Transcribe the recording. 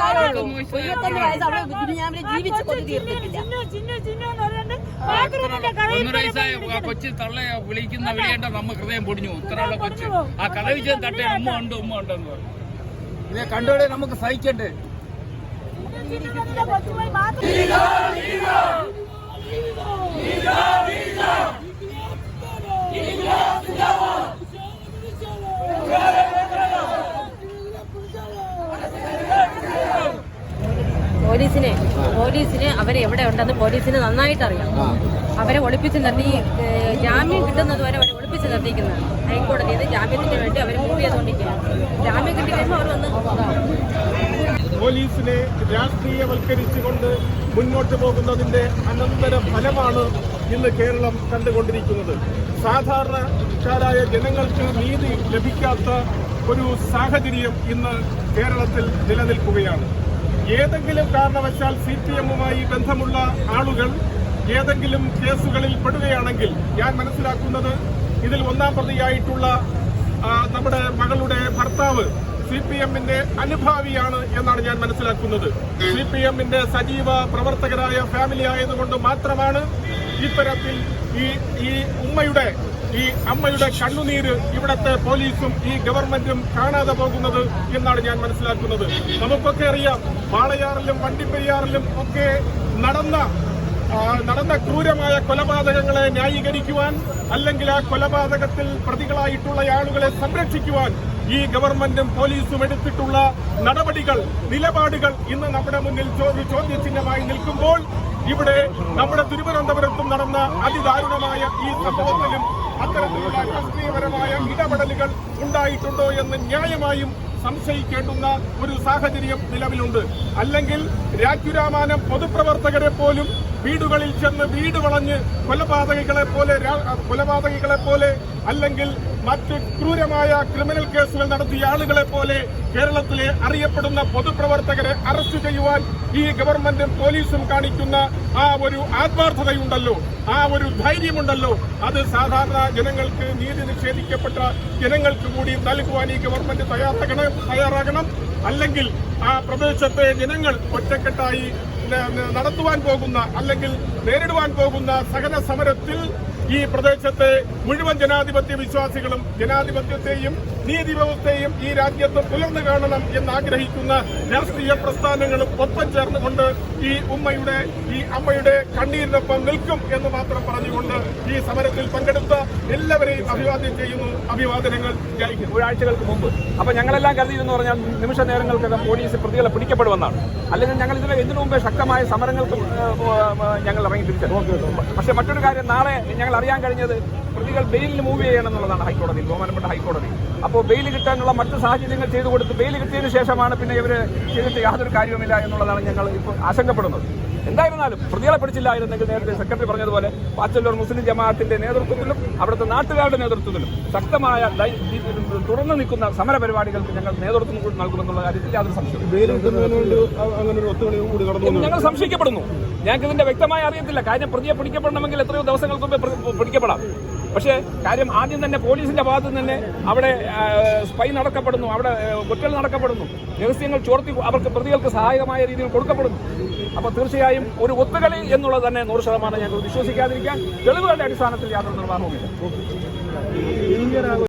വയസ്സായുള്ളൂ എഴുപത്തൊന്ന് വയസ്സ് അവൾ ദുനിയാവിലെ ജീവിച്ച് കൊതി തീർത്തിട്ടില്ല. കൊച്ചു തള്ളയെ? വിളിക്കുന്ന വിളിയേണ്ട നമ്മ ഹൃദയം പൊടിഞ്ഞു. ഉത്തരവുള്ള കൊച്ചു. ആ കടവിച്ച തട്ടേ അമ്മ ഉണ്ട് ഉമ്മ ഉണ്ടെന്ന് പറഞ്ഞു. ഇതേ കണ്ടോടെ നമുക്ക് സഹിക്കണ്ടേ പോലീസിനെ പോലീസിന് അവരെ എവിടെ ഉണ്ടെന്ന് പോലീസിന് നന്നായിട്ട് അറിയാം അവരെ ഒളിപ്പിച്ച് നിർത്തി ജാമ്യം കിട്ടുന്നത് വരെ അവരെ ഒളിപ്പിച്ച് നിർത്തിക്കുന്നത് ഹൈക്കോടതിയിൽ നിന്ന് ജാമ്യത്തിന് വേണ്ടി അവർ മൂവ് ചെയ്തുകൊണ്ടിരിക്കുകയാണ്. ജാമ്യം കിട്ടി കഴിയുമ്പോൾ അവർ വന്ന്. പോലീസിനെ രാഷ്ട്രീയവൽക്കരിച്ചുകൊണ്ട് മുന്നോട്ട് പോകുന്നതിന്റെ അനന്തര ഫലമാണ് ഇന്ന് കേരളം കണ്ടുകൊണ്ടിരിക്കുന്നത്. സാധാരണക്കാരായ ജനങ്ങൾക്ക് നീതി ലഭിക്കാത്ത ഒരു സാഹചര്യം ഇന്ന് കേരളത്തിൽ നിലനിൽക്കുകയാണ്. ഏതെങ്കിലും കാരണവശാൽ സി പി എമ്മുമായി ബന്ധമുള്ള ആളുകൾ ഏതെങ്കിലും കേസുകളിൽ പെടുകയാണെങ്കിൽ ഞാൻ മനസ്സിലാക്കുന്നത് ഇതിൽ ഒന്നാം പ്രതിയായിട്ടുള്ള നമ്മുടെ മകളുടെ ഭർത്താവ് സി പി എമ്മിന്റെ അനുഭാവിയാണ് എന്നാണ് ഞാൻ മനസ്സിലാക്കുന്നത്. സി പി എമ്മിന്റെ സജീവ പ്രവർത്തകരായ ഫാമിലി ആയതുകൊണ്ട് മാത്രമാണ് ഇത്തരത്തിൽ ഈ ഈ ഉമ്മയുടെ ഈ അമ്മയുടെ കണ്ണുനീര് ഇവിടത്തെ പോലീസും ഈ ഗവൺമെന്റും കാണാതെ പോകുന്നത് എന്നാണ് ഞാൻ മനസ്സിലാക്കുന്നത്. നമുക്കൊക്കെ അറിയാം വാളയാറിലും വണ്ടിപ്പെരിയാറിലും ഒക്കെ നടന്ന നടന്ന ക്രൂരമായ കൊലപാതകങ്ങളെ ന്യായീകരിക്കുവാൻ അല്ലെങ്കിൽ ആ കൊലപാതകത്തിൽ പ്രതികളായിട്ടുള്ള ആളുകളെ സംരക്ഷിക്കുവാൻ ഈ ഗവൺമെന്റും പോലീസും എടുത്തിട്ടുള്ള നടപടികൾ നിലപാടുകൾ ഇന്ന് നമ്മുടെ മുന്നിൽ ചോദ്യചിഹ്നമായി നിൽക്കുമ്പോൾ ഇവിടെ നമ്മുടെ തിരുവനന്തപുരത്തും നടന്ന അതിദാരുണമായ ഈ സംഭവത്തിലും അത്തരത്തിലുള്ള രാഷ്ട്രീയപരമായ ഇടപെടലുകൾ ഉണ്ടായിട്ടുണ്ടോ എന്ന് ന്യായമായും സംശയിക്കേണ്ടുന്ന ഒരു സാഹചര്യം നിലവിലുണ്ട്. അല്ലെങ്കിൽ രാജ്യുരാമാനം പൊതുപ്രവർത്തകരെ പോലും വീടുകളിൽ ചെന്ന് വീട് വളഞ്ഞ് കൊലപാതകികളെ പോലെ കൊലപാതകികളെ പോലെ അല്ലെങ്കിൽ മറ്റ് ക്രൂരമായ ക്രിമിനൽ കേസുകൾ നടത്തിയ ആളുകളെ പോലെ കേരളത്തിലെ അറിയപ്പെടുന്ന പൊതുപ്രവർത്തകരെ അറസ്റ്റ് ചെയ്യുവാൻ ഈ ഗവൺമെന്റും പോലീസും കാണിക്കുന്ന ആ ഒരു ആത്മാർത്ഥതയുണ്ടല്ലോ ആ ഒരു ധൈര്യമുണ്ടല്ലോ അത് സാധാരണ ജനങ്ങൾക്ക് നീതി നിഷേധിക്കപ്പെട്ട ജനങ്ങൾക്ക് കൂടി നൽകുവാൻ ഈ ഗവൺമെന്റ് തയ്യാറാകണം അല്ലെങ്കിൽ ആ പ്രദേശത്തെ ജനങ്ങൾ ഒറ്റക്കെട്ടായി നടത്തുവാൻ പോകുന്ന അല്ലെങ്കിൽ നേരിടുവാൻ പോകുന്ന സഹന സമരത്തിൽ ഈ പ്രദേശത്തെ മുഴുവൻ ജനാധിപത്യ വിശ്വാസികളും ജനാധിപത്യത്തെയും നീതി വ്യവസ്ഥയും ഈ രാജ്യത്ത് പുലർന്നു കാണണം എന്ന് ആഗ്രഹിക്കുന്ന രാഷ്ട്രീയ പ്രസ്ഥാനങ്ങളും ഒപ്പം ചേർന്നുകൊണ്ട് ഈ ഉമ്മയുടെ ഈ അമ്മയുടെ കണ്ണീരിനൊപ്പം നിൽക്കും എന്ന് മാത്രം പറഞ്ഞുകൊണ്ട് ഈ സമരത്തിൽ പങ്കെടുത്ത എല്ലാവരെയും അഭിവാദ്യം ചെയ്യുന്നു. അഭിവാദനങ്ങൾ ഒരാഴ്ചകൾക്ക് മുമ്പ്. അപ്പൊ ഞങ്ങളെല്ലാം കരുതിയിരുന്നു പറഞ്ഞാൽ നിമിഷ നേരങ്ങൾക്കകം പോലീസ് പ്രതികളെ പിടിക്കപ്പെടുമെന്നാണ്. അല്ലെങ്കിൽ ഞങ്ങൾ ഇതിന് ഇതിനു മുമ്പേ ശക്തമായ സമരങ്ങൾക്ക് ഞങ്ങൾ ഇറങ്ങി തിരിച്ചു പക്ഷെ മറ്റൊരു കാര്യം നാളെ ഞങ്ങൾ അറിയാൻ കഴിഞ്ഞത് പ്രതികൾ ബെയിലിന് മൂവ് ചെയ്യണം എന്നുള്ളതാണ് ഹൈക്കോടതി ബഹുമാനപ്പെട്ട ഹൈക്കോടതി. അപ്പോൾ ബെയിൽ കിട്ടാനുള്ള മറ്റ് സാഹചര്യങ്ങൾ ചെയ്തു കൊടുത്ത് ബെയിൽ കിട്ടിയതിന് ശേഷമാണ് പിന്നെ ഇവർ ചെയ്തിട്ട് യാതൊരു കാര്യവുമില്ല എന്നുള്ളതാണ് ഞങ്ങൾ ഇപ്പോൾ ആശങ്കപ്പെടുന്നത്. എന്തായിരുന്നാലും പ്രതികളെ പിടിച്ചില്ലായിരുന്നെങ്കിൽ നേരത്തെ സെക്രട്ടറി പറഞ്ഞതുപോലെ പാച്ചല്ലൂർ മുസ്ലിം ജമാഅത്തിന്റെ നേതൃത്വത്തിലും അവിടുത്തെ നാട്ടുകാരുടെ നേതൃത്വത്തിലും ശക്തമായ തുറന്നു നിൽക്കുന്ന സമര പരിപാടികൾക്ക് ഞങ്ങൾ നേതൃത്വം കൂടി നൽകുമെന്നുള്ള കാര്യത്തിൽ യാതൊരു സംശയം ഞങ്ങൾ സംശയിക്കപ്പെടുന്നു. ഞങ്ങൾക്ക് ഇതിന്റെ വ്യക്തമായി അറിയത്തില്ല. കാര്യം പ്രതിയെ പിടിക്കപ്പെടണമെങ്കിൽ എത്രയോ ദിവസങ്ങൾക്ക് മുമ്പേ പിടിക്കപ്പെടാം. പക്ഷേ കാര്യം ആദ്യം തന്നെ പോലീസിന്റെ ഭാഗത്ത് തന്നെ അവിടെ സ്പൈ നടക്കപ്പെടുന്നു. അവിടെ കുറ്റൽ നടക്കപ്പെടുന്നു. രഹസ്യങ്ങൾ ചോർത്തി അവർക്ക് പ്രതികൾക്ക് സഹായകമായ രീതിയിൽ കൊടുക്കപ്പെടുന്നു. അപ്പോൾ തീർച്ചയായും ഒരു ഒത്തുകളി എന്നുള്ളത് തന്നെ നൂറ് ശതമാനം ഞങ്ങൾ വിശ്വസിക്കാതിരിക്കാൻ തെളിവുകളുടെ അടിസ്ഥാനത്തിൽ യാതൊരു നിർവാഹവുമില്ല